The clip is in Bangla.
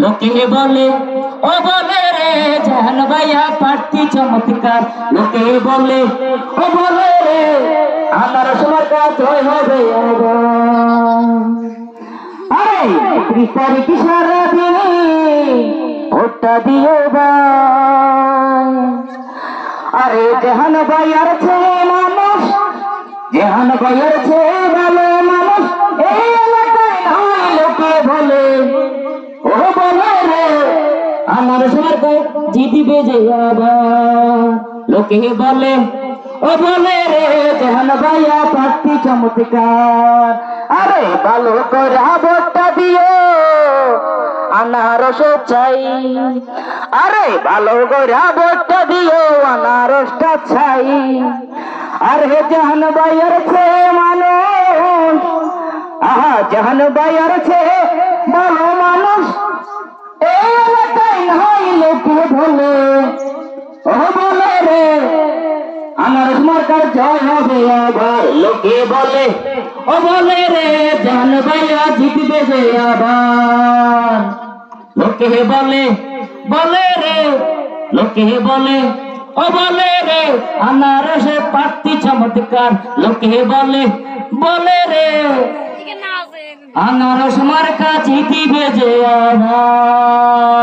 লোকে বলে, ও বলে রে জান ভাইয়া প্রার্থী চমৎকার। লোকে বলে, ও বলে রে, আমার সময় কাজ হবে। আরে ত্রিশ তারিখ সারা দিনে ভোটটা দিও আরে, জাহান ভাইয়ার ছেলে মানুষ ভালো মানুষ, এই আমার জিতবে যে আবার লোকে বলে, ও বলে রে জাহান ভাইয়া প্রার্থী চমৎকার। আরে ভালো করে ভোটটা দিও, আনারস চাই। আরে ভালো করে ভোটটা দিও, আনারসটা চাই। আরে জাহান ভাইয়ার ছে মানুষ, আহা, জাহান ভাইয়ার ছে ভালো মানুষ লোকে বলে ও বলে রে জান ভাইয়া জিতবে যে আবার। লোকে বলে বলে রে। লোকে বলে ও বলে রে আনারসে পাত্তি চমৎকার। লোকে বলে বলে রে আনারস মার্কা জিতিবে যে আবার।